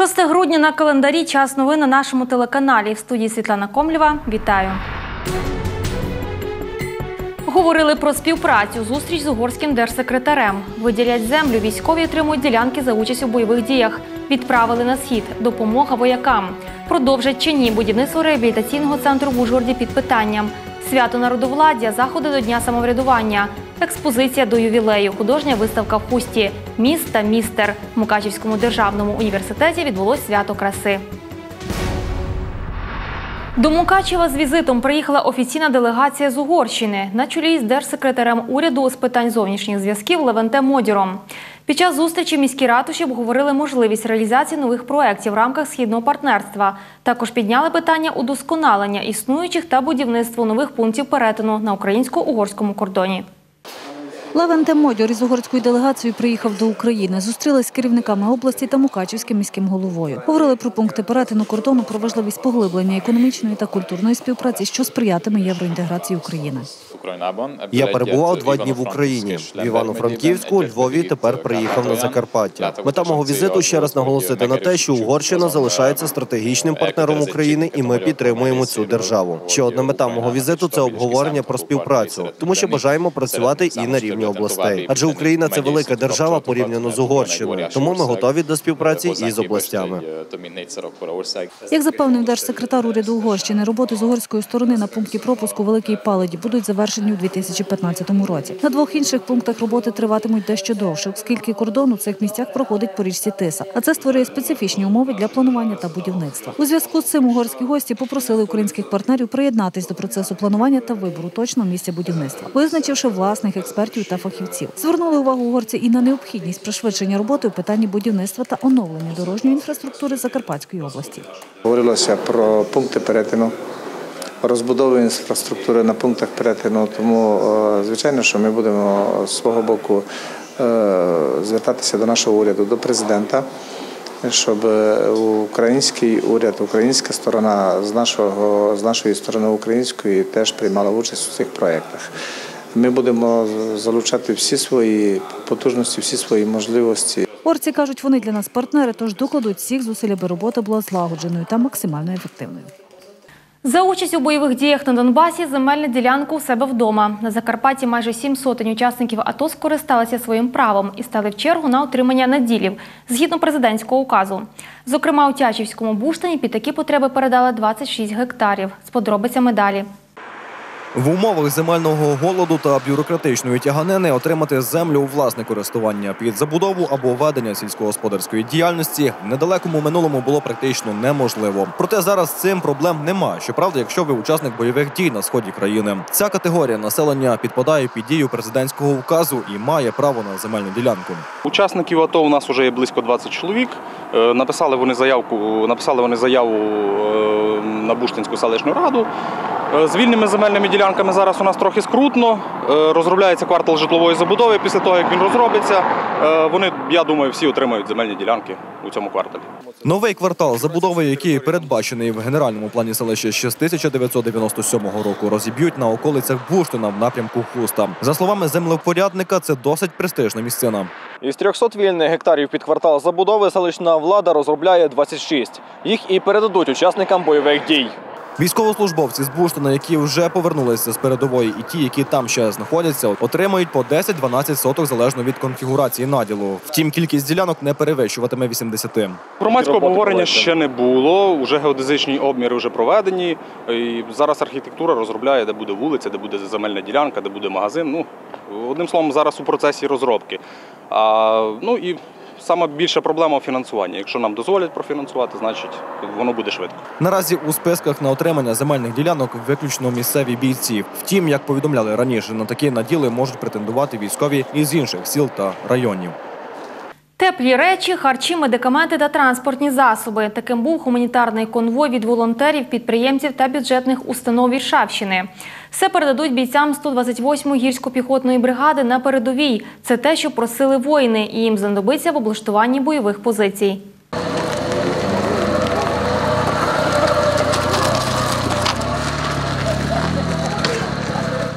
6 грудня на календарі час новин на нашому телеканалі. В студії Світлана Комлєва. Вітаю. Говорили про співпрацю. Зустріч з угорським держсекретарем. Виділять землю. Військові отримують ділянки за участь у бойових діях. Відправили на схід. Допомога воякам. Продовжать чи ні будівництво реабілітаційного центру в Ужгороді під питанням. Свято народовладдя, заходи до Дня самоврядування, експозиція до ювілею, художня виставка в хусті, міст та містер. В Мукачівському державному університеті відбулось свято краси. До Мукачева з візитом приїхала офіційна делегація з Угорщини на чолі з держсекретарем уряду з питань зовнішніх зв'язків Левенте Модіром. Під час зустрічі міські ратуші обговорили можливість реалізації нових проєктів в рамках східного партнерства. Також підняли питання удосконалення існуючих та будівництво нових пунктів перетину на українсько-угорському кордоні. Лавенте Модьор із угорською делегацією приїхав до України. Зустрілись з керівниками області та Мукачівським міським головою. Говорили про пункти перетину кордону, про важливість поглиблення економічної та культурної співпраці, що сприятиме євроінтеграції України. Я перебував два дні в Україні в Івано-Франківську, Львові. Тепер приїхав на Закарпаття. Мета мого візиту ще раз наголосити на те, що Угорщина залишається стратегічним партнером України, і ми підтримуємо цю державу. Ще одна мета мого візиту це обговорення про співпрацю, тому що бажаємо працювати і на рівні областей. Адже Україна це велика держава порівняно з Угорщиною. Тому ми готові до співпраці і з областями. Як запевнив держсекретар уряду Угорщини, роботи з угорської сторони на пункті пропуску Великій Паледі будуть завершені у 2015 році. На двох інших пунктах роботи триватимуть дещо довше, оскільки кордон у цих місцях проходить по річці Тиса. А це створює специфічні умови для планування та будівництва. У зв'язку з цим угорські гості попросили українських партнерів приєднатись до процесу планування та вибору точного місця будівництва, визначивши власних експертів та фахівців. Звернули увагу угорці і на необхідність пришвидшення роботи у питанні будівництва та оновлення дорожньої інфраструктури Закарпатської області. Говорилося про пункти перетину, розбудову інфраструктури на пунктах перетину. Тому, е, звичайно, що ми будемо з свого боку е, звертатися до нашого уряду, до президента, щоб український уряд, українська сторона з нашого з нашої сторони української теж приймала участь у цих проєктах. Ми будемо залучати всі свої потужності, всі свої можливості. Орці кажуть, вони для нас партнери, тож докладуть всіх зусиль, аби робота була злагодженою та максимально ефективною. За участь у бойових діях на Донбасі земельну ділянку у себе вдома. На Закарпатті майже сім сотень учасників АТО скористалися своїм правом і стали в чергу на отримання наділів згідно президентського указу. Зокрема, у Тячівському Буштині під такі потреби передали 26 гектарів. З подробицями далі. В умовах земельного голоду та бюрократичної тяганини отримати землю у власне користування під забудову або ведення сільськогосподарської діяльності в недалекому минулому було практично неможливо. Проте зараз цим проблем нема. Щоправда, якщо ви учасник бойових дій на сході країни, ця категорія населення підпадає під дію президентського указу і має право на земельну ділянку. Учасників АТО у нас вже є близько 20 чоловік. Е, Написали вони заявку, написали вони заяву е, на Буштинську селищну раду. Е, З вільними земельними ділянками зараз у нас трохи скрутно. Е, Розробляється квартал житлової забудови. Після того, як він розробиться, е, вони, я думаю, всі отримають земельні ділянки у цьому кварталі. Новий квартал забудови, який передбачений в генеральному плані селища ще з 1997 року, розіб'ють на околицях Буштина в напрямку Хуста. За словами землевпорядника, це досить престижна місцина. Із 300 вільних гектарів під квартал забудови селищна влада розробляє 26. Їх і передадуть учасникам бойових дій. Військовослужбовці з Буштина, які вже повернулися з передової, і ті, які там ще знаходяться, отримають по 10-12 соток залежно від конфігурації наділу. Втім, кількість ділянок не перевищуватиме 80. Громадського обговорення ще не було. Уже геодезичні обміри вже проведені. І зараз архітектура розробляє, де буде вулиця, де буде земельна ділянка, де буде магазин. Ну одним словом, зараз у процесі розробки. А, ну і сама більша проблема у фінансуванні. Якщо нам дозволять профінансувати, значить воно буде швидко. Наразі у списках на отримання земельних ділянок виключно місцеві бійці. Втім, як повідомляли раніше, на такі наділи можуть претендувати військові із інших сіл та районів. Теплі речі, харчі, медикаменти та транспортні засоби. Таким був гуманітарний конвой від волонтерів, підприємців та бюджетних установ Віршавщини. Все передадуть бійцям 128-ї гірсько-піхотної бригади на передовій. Це те, що просили воїни, і їм знадобиться в облаштуванні бойових позицій.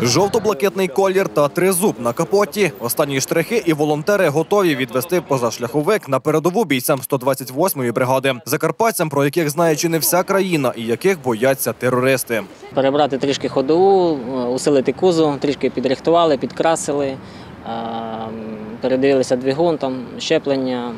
Жовто-блакитний колір та тризуб на капоті. Останні штрихи і волонтери готові відвести позашляховик на передову бійцям 128-ї бригади. Закарпатцям, про яких знає чи не вся країна і яких бояться терористи. перебрати трішки ходову, е, усилити кузов, трішки підрихтували, підкрасили, передивилися двигун, там, щеплення,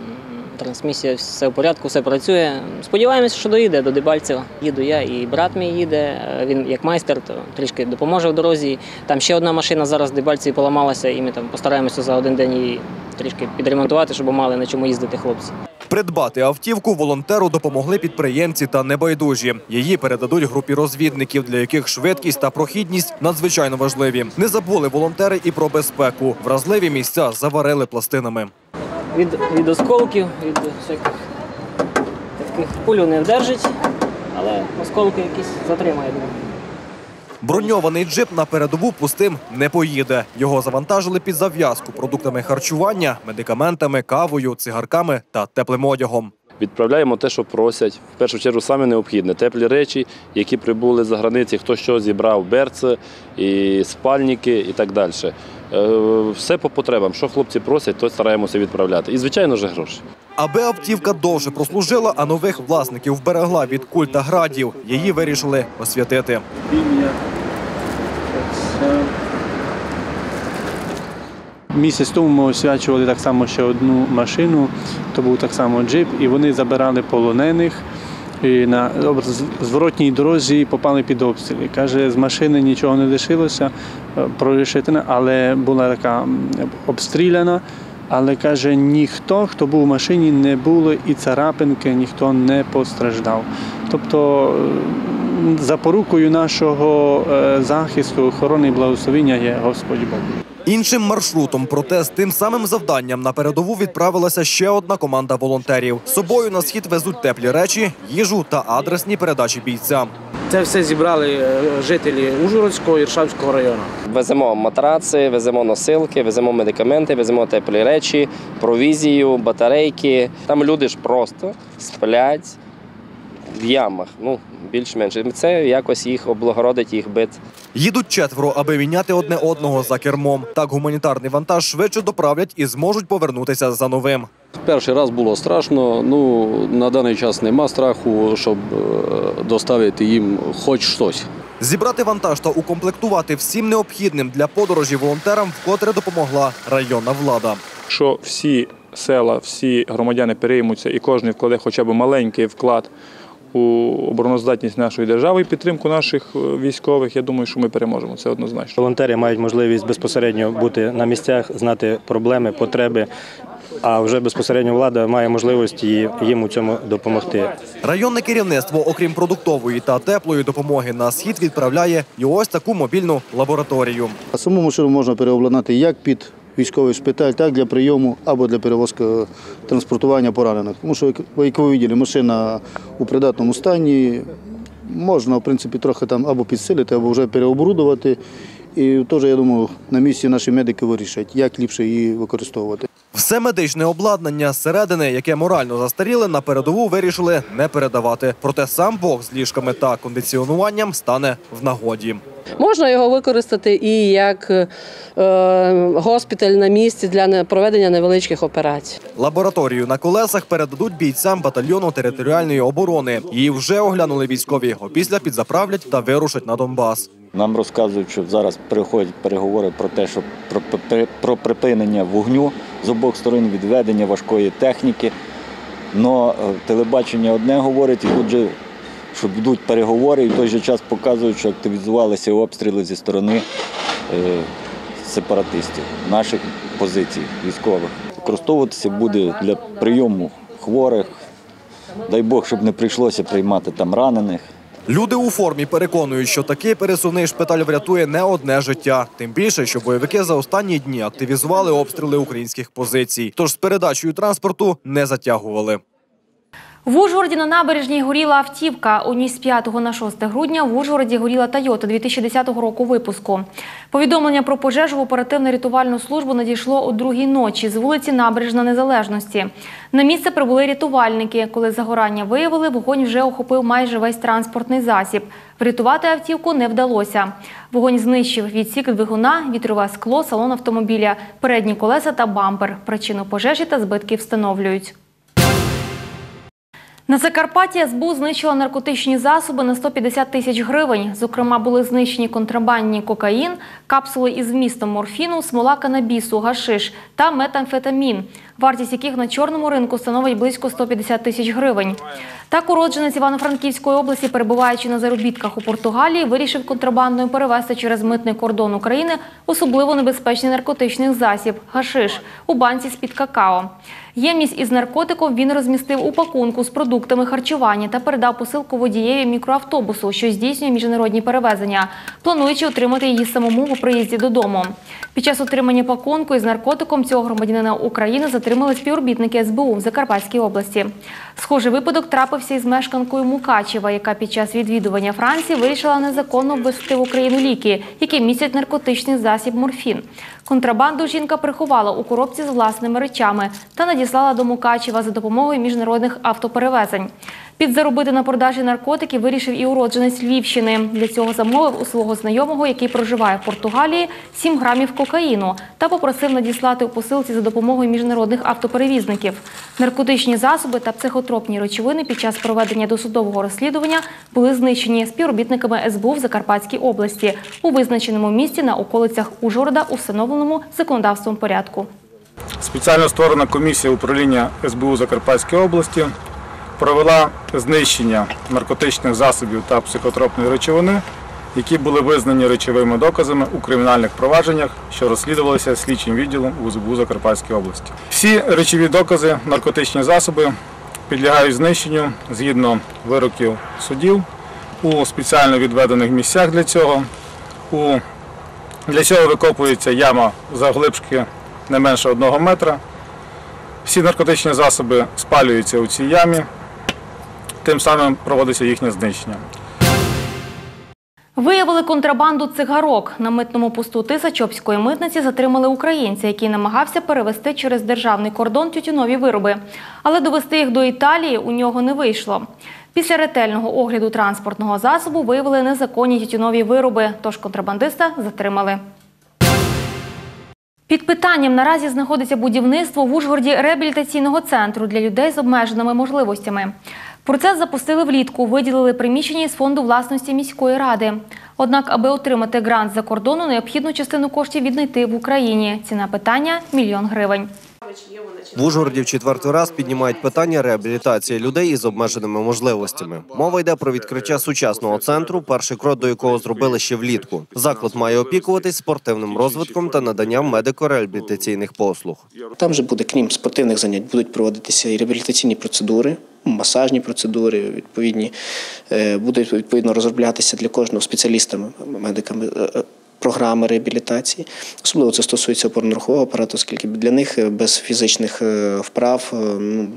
трансмісія, все в порядку, все працює. Сподіваємося, що доїде до Дебальцева. Їду я і брат мій їде. е, Він як майстер, то трішки допоможе в дорозі. Там ще одна машина зараз в Дебальцеві поламалася, і ми там постараємося за один день її трішки підремонтувати, щоб мали на чому їздити хлопці. Придбати автівку волонтеру допомогли підприємці та небайдужі. Її передадуть групі розвідників, для яких швидкість та прохідність надзвичайно важливі. Не забули волонтери і про безпеку. Вразливі місця заварили пластинами. Від, від осколків, від всяких таких пулю не вдержить, але осколки якісь затримає. Броньований джип на передову пустим не поїде. Його завантажили під зав'язку продуктами харчування, медикаментами, кавою, цигарками та теплим одягом. Відправляємо те, що просять. В першу чергу саме необхідне. Теплі речі, які прибули за границі, хто що зібрав, берце, і спальники і так далі. Е, Все по потребам. Що хлопці просять, то стараємося відправляти. І, звичайно ж, гроші. Аби автівка довше прослужила, а нових власників вберегла від куль та градів, її вирішили освятити. Місяць тому ми освячували так само ще одну машину, то був так само джип, і вони забирали полонених. І на зворотній дорозі попали під обстріли. Каже, з машини нічого не лишилося, е, прорішити, але була така обстріляна. Але каже, ніхто, хто був в машині, не було і царапинки, ніхто не постраждав. Тобто запорукою нашого е, захисту, охорони і благословення є Господь Бог. Іншим маршрутом, проте з тим самим завданням на передову відправилася ще одна команда волонтерів. З собою на схід везуть теплі речі, їжу та адресні передачі бійцям. Це все зібрали е, жителі Ужгородського і Іршавського району. Веземо матраци, веземо носилки, веземо медикаменти, веземо теплі речі, провізію, батарейки. Там люди ж просто сплять в ямах. Ну, більш-менш. Це якось їх облагородить, їх бит. Їдуть четверо, аби міняти одне одного за кермом. Так гуманітарний вантаж швидше доправлять і зможуть повернутися за новим. Перший раз було страшно. Ну на даний час нема страху, щоб е, доставити їм хоч щось. Зібрати вантаж та укомплектувати всім необхідним для подорожі волонтерам вкотре допомогла районна влада. Якщо всі села, всі громадяни переймуться і кожен вкладе хоча б маленький вклад у обороноздатність нашої держави і підтримку наших е, військових, я думаю, що ми переможемо. Це однозначно. Волонтери мають можливість безпосередньо бути на місцях, знати проблеми, потреби. А вже безпосередньо влада має можливість їм у цьому допомогти. Районне керівництво, окрім продуктової та теплої допомоги, на схід відправляє і ось таку мобільну лабораторію. Саму машину можна переобладнати як під військовий шпиталь, так для прийому або для перевозки транспортування поранених. Тому що, як ви бачили, машина у придатному стані. Можна, в принципі, трохи там або підсилити, або вже переоборудувати. І теж, я думаю, на місці наші медики вирішать, як ліпше її використовувати. Все медичне обладнання зсередини, яке морально застаріле, на передову вирішили не передавати. Проте сам Бог з ліжками та кондиціонуванням стане в нагоді. Можна його використати і як е, госпіталь на місці для не- проведення невеличких операцій. Лабораторію на колесах передадуть бійцям батальйону територіальної оборони. Її вже оглянули військові. Опісля підзаправлять та вирушать на Донбас. Нам розказують, що зараз приходять переговори про те, що про, про, про припинення вогню з обох сторон відведення важкої техніки. Но е, телебачення одне говорить, і тут же, що йдуть переговори, і в той же час показують, що активізувалися обстріли зі сторони е, сепаратистів, наших позицій військових. Використовуватися буде для прийому хворих. Дай Бог, щоб не прийшлося приймати там ранених. Люди у формі переконують, що такий пересувний шпиталь врятує не одне життя. Тим більше, що бойовики за останні дні активізували обстріли українських позицій. Тож з передачею транспорту не затягували. В Ужгороді на набережній горіла автівка. У ніч з 5 на 6 грудня в Ужгороді горіла Тойота 2010 року випуску. Повідомлення про пожежу в оперативно-рятувальну службу надійшло о другій ночі з вулиці Набережна Незалежності. На місце прибули рятувальники. Коли загорання виявили, вогонь вже охопив майже весь транспортний засіб. Врятувати автівку не вдалося. Вогонь знищив відсік двигуна, вітрове скло, салон автомобіля, передні колеса та бампер. Причину пожежі та збитки встановлюють. На Закарпатті СБУ знищила наркотичні засоби на 150 тисяч гривень. Зокрема, були знищені контрабандні кокаїн, капсули із вмістом морфіну, смола канабісу, гашиш та метамфетамін, вартість яких на чорному ринку становить близько 150 тисяч гривень. Так уродженець Івано-Франківської області, перебуваючи на заробітках у Португалії, вирішив контрабандою перевезти через митний кордон України особливо небезпечний наркотичний засіб – гашиш у банці з-під какао. Ємність із наркотиком він розмістив у пакунку з продуктами харчування та передав посилку водієві мікроавтобусу, що здійснює міжнародні перевезення, плануючи отримати її самому по приїзді додому. Під час отримання пакунку із наркотиком цього громадянина України затримали співробітники СБУ в Закарпатській області. Схожий випадок трапився із мешканкою Мукачева, яка під час відвідування Франції вирішила незаконно ввести в Україну ліки, які містять наркотичний засіб морфін. Контрабанду жінка приховала у коробці з власними речами та надіслала до Мукачева за допомогою міжнародних автоперевезень. Підзаробити на продажі наркотиків вирішив і уродженець Львівщини. Для цього замовив у свого знайомого, який проживає в Португалії, 7 грамів кокаїну та попросив надіслати у посилці за допомогою міжнародних автоперевізників. Наркотичні засоби та психотропні речовини під час проведення досудового розслідування були знищені співробітниками СБУ в Закарпатській області у визначеному місці на околицях Ужгорода у встановленому законодавством порядку. Спеціально створена комісія управління СБУ Закарпатської області провела знищення наркотичних засобів та психотропної речовини, які були визнані речовими доказами у кримінальних провадженнях, що розслідувалися слідчим відділом у СБУ Закарпатської області. Всі речові докази, наркотичні засоби підлягають знищенню згідно вироків судів у спеціально відведених місцях для цього. Для цього викопується яма завглибшки не менше одного метра. Всі наркотичні засоби спалюються у цій ямі, тим самим проводиться їхнє знищення. Виявили контрабанду цигарок. На митному посту Тисачопської митниці затримали українця, який намагався перевезти через державний кордон тютюнові вироби. Але довести їх до Італії у нього не вийшло. Після ретельного огляду транспортного засобу виявили незаконні тютюнові вироби, тож контрабандиста затримали. Під питанням наразі знаходиться будівництво в Ужгороді реабілітаційного центру для людей з обмеженими можливостями. Процес запустили влітку, виділили приміщення із фонду власності міської ради. Однак, аби отримати грант за кордону, необхідну частину коштів віднайти в Україні. Ціна питання мільйон гривень. В Ужгороді в четвертий раз піднімають питання реабілітації людей із обмеженими можливостями. Мова йде про відкриття сучасного центру, перший крок до якого зробили ще влітку. Заклад має опікуватись спортивним розвитком та наданням медико-реабілітаційних послуг. Там же буде, крім спортивних занять, будуть проводитися і реабілітаційні процедури, масажні процедури, відповідні е, будуть відповідно розроблятися для кожного спеціалістами, медиками. Програми реабілітації, особливо це стосується опорно-рухового апарату, оскільки для них без фізичних е, вправ е, ну,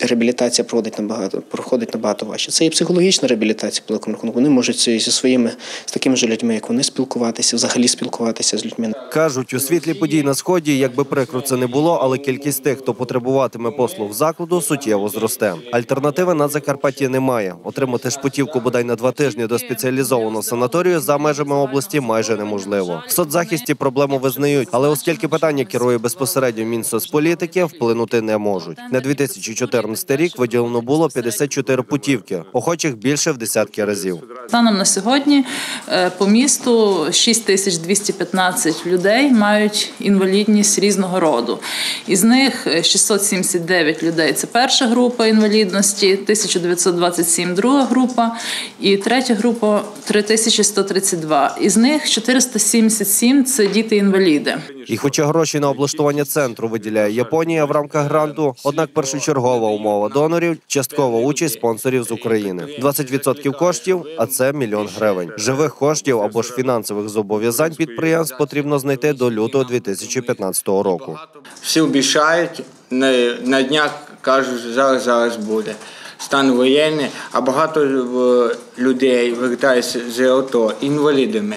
реабілітація проходить набагато проходить набагато важче. Це і психологічна реабілітація по великому рахунку. Вони можуть зі своїми з такими ж людьми, як вони спілкуватися, взагалі спілкуватися з людьми. Кажуть, у світлі подій на сході, якби прикро це не було, але кількість тих, хто потребуватиме послуг закладу, суттєво зросте. Альтернативи на Закарпатті немає. Отримати шпутівку бодай на два тижні до спеціалізованого санаторію за межами області майже неможливо. В соцзахисті проблему визнають, але оскільки питання керує безпосередньо Мінсоцполітики, вплинути не можуть. На 2014 рік виділено було 54 путівки, охочих більше в десятки разів. Станом на сьогодні е, по місту 6215 людей мають інвалідність різного роду. Із них е, 679 людей це перша група інвалідності, 1927 друга група і третя група 3132. Із них 477 це діти-інваліди. І хоча гроші на облаштування центру виділяє Японія в рамках гранту, однак першочергова умова донорів часткова участь спонсорів з України. 20% коштів, а це мільйон гривень. Живих коштів або ж фінансових зобов'язань підприємств потрібно знайти до лютого 2015 року. Всі обіцяють, на, днях кажуть, зараз зараз буде. стан воєнний, а багато е, людей вертаються з АТО інвалідами.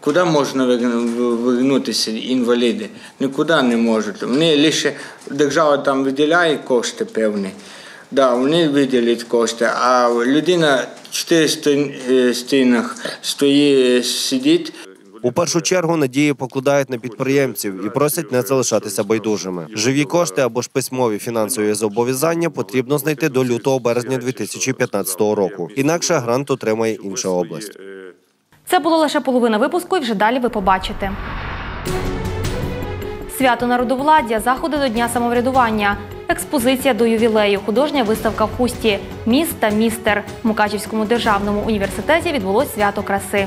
Куди можна вернутися інваліди? Нікуди не можуть. Вони лише держава там виділяє кошти певні. Да, вони виділять кошти, а людина в чотири стін- е, стінах стоїть, сидить. У першу чергу надії покладають на підприємців і просять не залишатися байдужими. Живі кошти або ж письмові фінансові зобов'язання потрібно знайти до лютого березня 2015 року. Інакше грант отримає інша область. Це було лише половина випуску, і вже далі ви побачите. Свято народовладдя, заходи до Дня самоврядування, експозиція до ювілею, художня виставка в хусті, міст та містер. В Мукачівському державному університеті відбулось свято краси.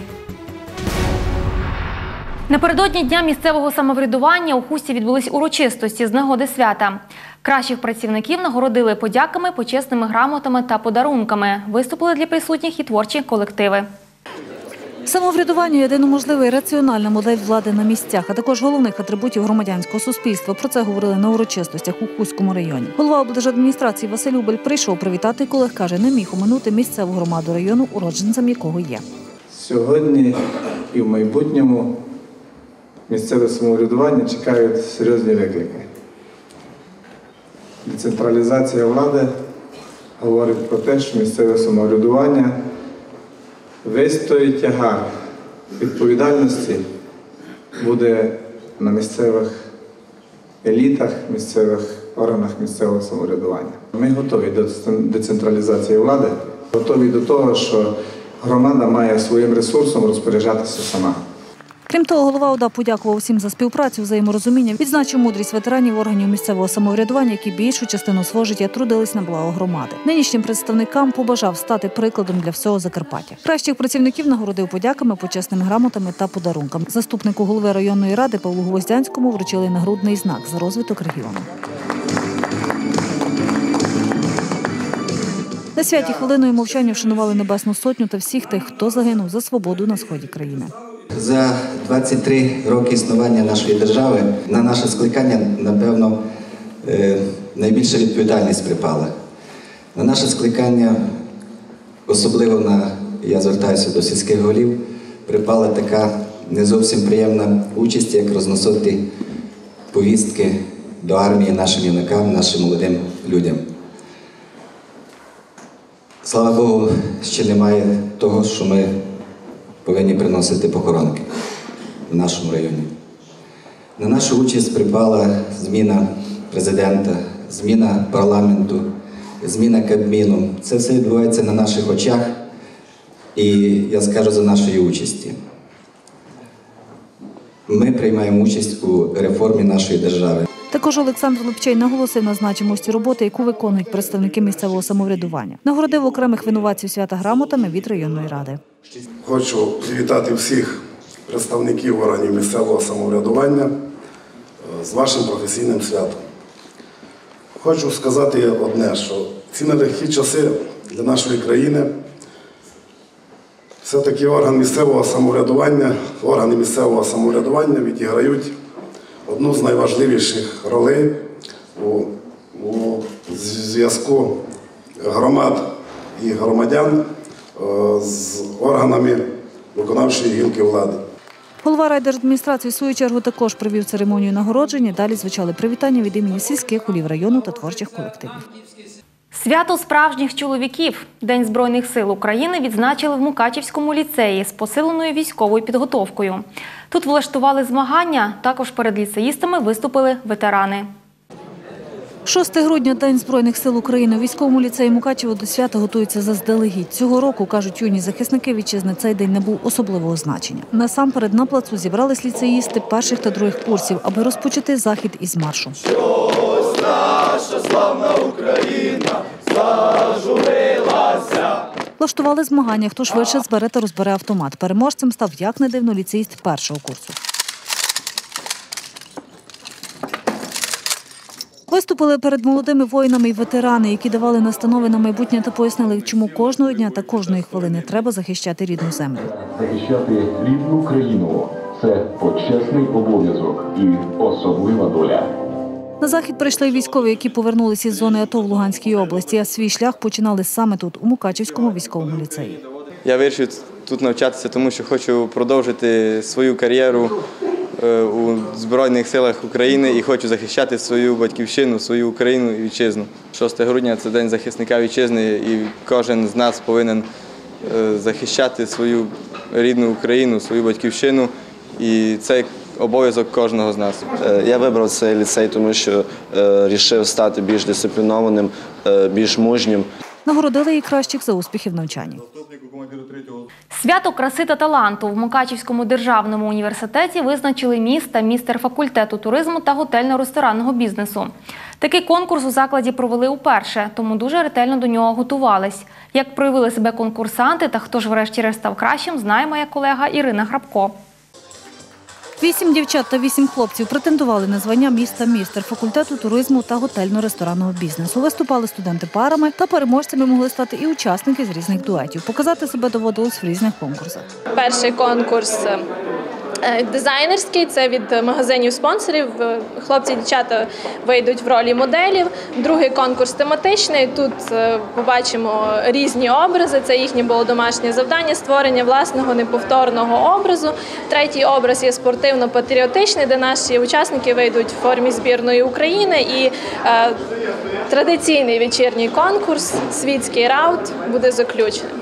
Напередодні дня місцевого самоврядування у хусті відбулись урочистості з нагоди свята. Кращих працівників нагородили подяками, почесними грамотами та подарунками. Виступили для присутніх і творчі колективи. Самоврядування єдиноможлива і раціональна модель влади на місцях, а також головних атрибутів громадянського суспільства. Про це говорили на урочистостях у Хуському районі. Голова облдержадміністрації Василь Убель прийшов привітати колег. каже, не міг оминути місцеву громаду району, уродженцем якого є. Сьогодні і в майбутньому місцеве самоврядування чекають серйозні виклики. Децентралізація влади говорить про те, що місцеве самоврядування той тягар відповідальності буде на місцевих елітах, місцевих органах місцевого самоврядування. Ми готові до децентралізації влади, готові до того, що громада має своїм ресурсом розпоряджатися сама. Крім того, голова ОДА подякував всім за співпрацю, взаєморозуміння, відзначив мудрість ветеранів органів місцевого самоврядування, які більшу частину свого життя трудились на благо громади. Нинішнім представникам побажав стати прикладом для всього Закарпаття. Кращих працівників нагородив подяками, почесними грамотами та подарунками. Заступнику голови районної ради Павлу Гвоздянському вручили нагрудний знак за розвиток регіону. На святі хвилиною мовчання вшанували Небесну Сотню та всіх тих, хто загинув за свободу на сході країни. За 23 роки існування нашої держави на наше скликання, напевно, е, найбільша відповідальність припала. На наше скликання, особливо на, я звертаюся до сільських голів, припала така не зовсім приємна участь, як розносити повістки до армії нашим юнакам, нашим молодим людям. Слава Богу, ще немає того, що ми повинні приносити похоронки в нашому районі. На нашу участь припала зміна президента, зміна парламенту, зміна Кабміну. Це все відбувається на наших очах, і я скажу за нашої участі. Ми приймаємо участь у реформі нашої держави. Також Олександр Лупчей наголосив на значимості роботи, яку виконують представники місцевого самоврядування. Нагородив окремих винуватців свята грамотами від районної ради. Хочу привітати всіх представників органів місцевого самоврядування е, з вашим професійним святом. Хочу сказати одне, що ці нелегкі часи для нашої країни все-таки орган місцевого самоврядування, органи місцевого самоврядування відіграють одну з найважливіших ролей у, у зв'язку громад і громадян е, з органами виконавчої гілки влади. Голова райдержадміністрації в свою чергу також провів церемонію нагородження. Далі звучали привітання від імені сільських голів району та творчих колективів. Свято справжніх чоловіків День Збройних сил України відзначили в Мукачівському ліцеї з посиленою військовою підготовкою. Тут влаштували змагання. Також перед ліцеїстами виступили ветерани. 6 грудня День Збройних сил України у військовому ліцеї Мукачево до свята готуються заздалегідь. Цього року, кажуть юні захисники вітчизни, цей день не був особливого значення. Насамперед на плацу зібрались ліцеїсти перших та других курсів, аби розпочати захід із маршу. Славна Україна зажурилася. Влаштували змагання, хто швидше збере та розбере автомат. Переможцем став, як не дивно, ліцеїст першого курсу. Виступили перед молодими воїнами і ветерани, які давали настанови на майбутнє та пояснили, чому кожного дня та кожної хвилини треба захищати рідну землю. Захищати рідну країну це почесний обов'язок і особлива доля. На захід прийшли військові, які повернулися із зони АТО в Луганській області, а свій шлях починали саме тут, у Мукачівському військовому ліцеї. Я вирішив тут навчатися, тому що хочу продовжити свою кар'єру е, у Збройних силах України і хочу захищати свою батьківщину, свою Україну і вітчизну. 6 грудня це день захисника вітчизни, і кожен з нас повинен е, захищати свою рідну Україну, свою батьківщину. І це обов'язок кожного з нас. Е, Я вибрав цей ліцей, тому що вирішив стати більш дисциплінованим, е, більш мужнім. Нагородили і кращих за успіхи в навчанні. Свято краси та таланту в Мукачівському державному університеті визначили міст та містер факультету туризму та готельно-ресторанного бізнесу. Такий конкурс у закладі провели уперше, тому дуже ретельно до нього готувались. Як проявили себе конкурсанти та хто ж врешті-решт став кращим, знає моя колега Ірина Грабко. Вісім дівчат та вісім хлопців претендували на звання міста містер факультету туризму та готельно-ресторанного бізнесу. Виступали студенти парами та переможцями могли стати і учасники з різних дуетів. Показати себе доводилось в різних конкурсах. Перший конкурс дизайнерський це від магазинів спонсорів. Е, Хлопці дівчата вийдуть в ролі моделів. Другий конкурс тематичний. Тут е, побачимо різні образи. Це їхнє було домашнє завдання створення власного неповторного образу. Третій образ є спортивно-патріотичний, де наші учасники вийдуть в формі збірної України. І е, традиційний вечірній конкурс Світський раут буде заключеним.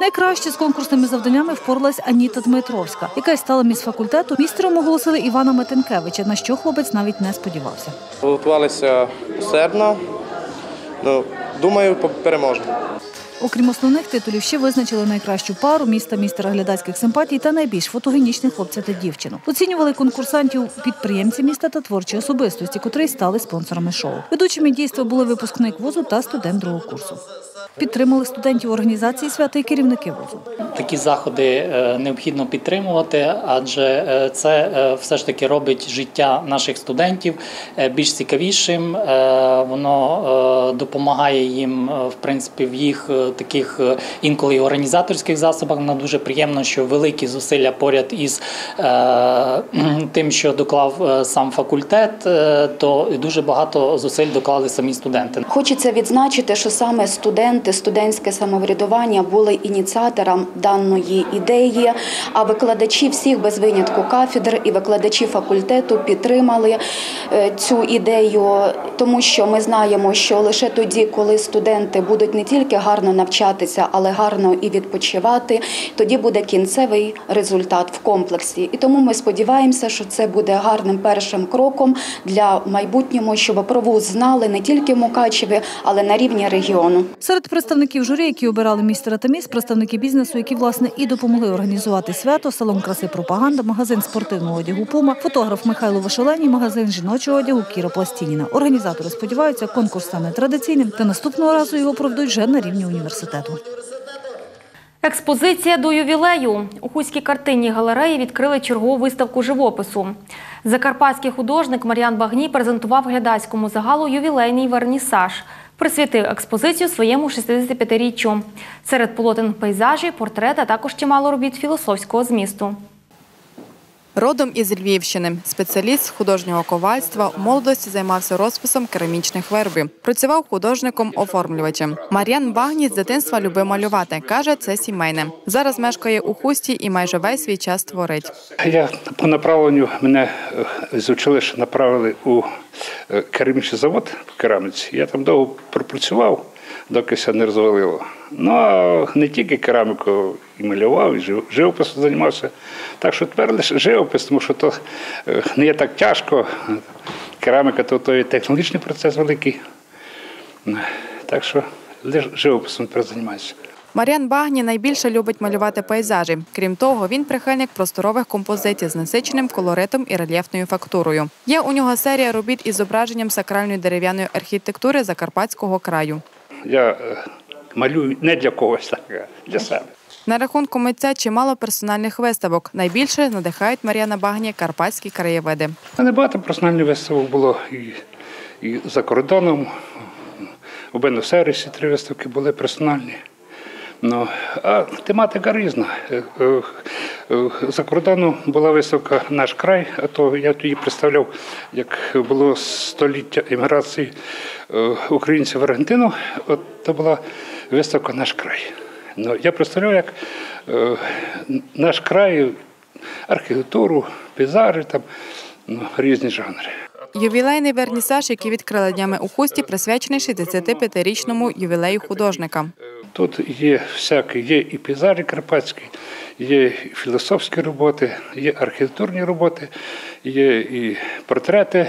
Найкраще з конкурсними завданнями впоралась Аніта Дмитровська, яка й стала міс факультету. Містером оголосили Івана Метенкевича, на що хлопець навіть не сподівався. Готувалися усердно. Ну, думаю, переможемо. Окрім основних титулів, ще визначили найкращу пару міста містера глядацьких симпатій та найбільш фотогенічних хлопця та дівчину. Оцінювали конкурсантів підприємці міста та творчі особистості, котрі стали спонсорами шоу. Ведучими дійства були випускник вузу та студент другого курсу. Підтримали студентів організації свята і керівники вузу. Такі заходи е, необхідно підтримувати, адже е, це е, все ж таки робить життя наших студентів більш цікавішим. Воно допомагає їм, в принципі, в їх таких інколи організаторських засобах. Нам дуже приємно, що великі зусилля поряд із тим, що доклав сам факультет, то дуже багато зусиль доклали самі студенти. Хочеться відзначити, що саме студенти, студентське самоврядування були ініціатором даної ідеї. А викладачі всіх без винятку кафедр і викладачі факультету підтримали е, цю ідею, тому що ми знаємо, що лише тоді, коли студенти будуть не тільки гарно навчатися, але гарно і відпочивати, тоді буде кінцевий результат в комплексі. І тому ми сподіваємося, що це буде гарним першим кроком для майбутнього, щоб про вуз знали не тільки в Мукачеві, але на рівні регіону. Серед представників журі, які обирали містера та міс, представники бізнесу, які власне і допомогли організувати свято, салон краси пропаганда, магазин спортивного одягу Пума, фотограф Михайло Вишеленій, магазин жіночого одягу Кіра Пластініна. Організатори сподіваються, конкурс стане традиційним та наступного разу його проведуть вже на рівні університету. Експозиція до ювілею. У Хуській картинній галереї відкрили чергову виставку живопису. Закарпатський художник Мар'ян Багній презентував глядацькому загалу ювілейний вернісаж. Присвятив експозицію своєму 65-річчю. Серед полотен пейзажі, портрети, а також чимало робіт філософського змісту. Родом із Львівщини, спеціаліст з художнього ковальства, у молодості займався розписом керамічних виробів. Працював художником-оформлювачем. Мар'ян Багні з дитинства любив малювати. Каже, це сімейне. Зараз мешкає у хусті і майже весь свій час творить. Я по направленню мене е, з училища направили у е, керамічний завод в кераміці. Я там довго пропрацював, доки все не розвалило. Ну а не тільки кераміку і малював, і живописом займався. Так що тепер лише живопис, тому що то е, не є так тяжко. Кераміка то, то є технологічний процес великий. Так що лише живописом тепер займаюся. Мар'ян Багні найбільше любить малювати пейзажі. Крім того, він прихильник просторових композицій з насиченим колоритом і рельєфною фактурою. Є у нього серія робіт із зображенням сакральної дерев'яної архітектури Закарпатського краю. Я е, малюю не для когось, а для себе. На рахунку митця чимало персональних виставок. Найбільше надихають Мар'яна Багні карпатські краєвиди. У мене багато персональних виставок було і і за кордоном. У Бенос-Айресі три виставки були персональні. Ну, а тематика різна. Е, е, За кордоном була виставка Наш край, а то я тоді представляв, як було століття еміграції українців в Аргентину. От це була виставка Наш край. Ну, я представляв, як е, наш край, архітектуру, пейзажі, там, ну, різні жанри. Ювілейний вернісаж, який відкрили днями у хусті, присвячений 65-річному ювілею художника. Тут є всякі, є і пейзажі карпатські, є і філософські роботи, є архітектурні роботи, є і портрети.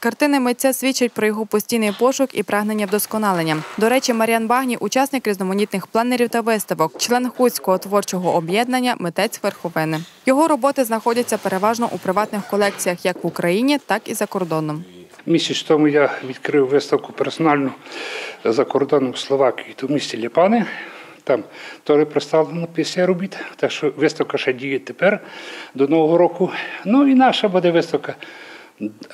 Картини митця свідчать про його постійний пошук і прагнення вдосконалення. До речі, Мар'ян Багні учасник різноманітних планерів та виставок, член Хуцького творчого об'єднання Митець верховини. Його роботи знаходяться переважно у приватних колекціях як в Україні, так і за кордоном. Місяць тому я відкрив виставку персональну за кордоном в Словакії, в місті Ліпани. Там теж представлено 50 робіт, так що виставка ще діє тепер до Нового року. Ну і наша буде виставка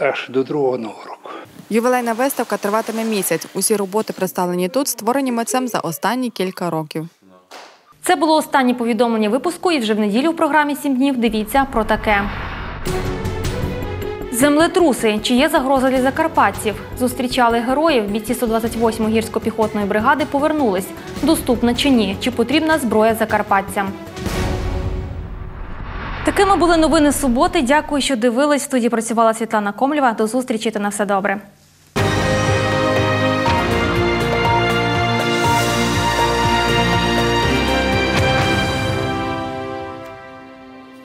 аж до другого нового року. Ювілейна виставка триватиме місяць. Усі роботи, представлені тут, створені митцем за останні кілька років. Це було останнє повідомлення випуску. І вже в неділю в програмі «7 днів дивіться про таке. Землетруси. Чи є загроза для закарпатців? Зустрічали героїв. Бійці 128 гірсько-піхотної бригади повернулись. Доступна чи ні? Чи потрібна зброя закарпатцям? Такими були новини суботи. Дякую, що дивились. В студії працювала Світлана Комлєва. До зустрічі та на все добре.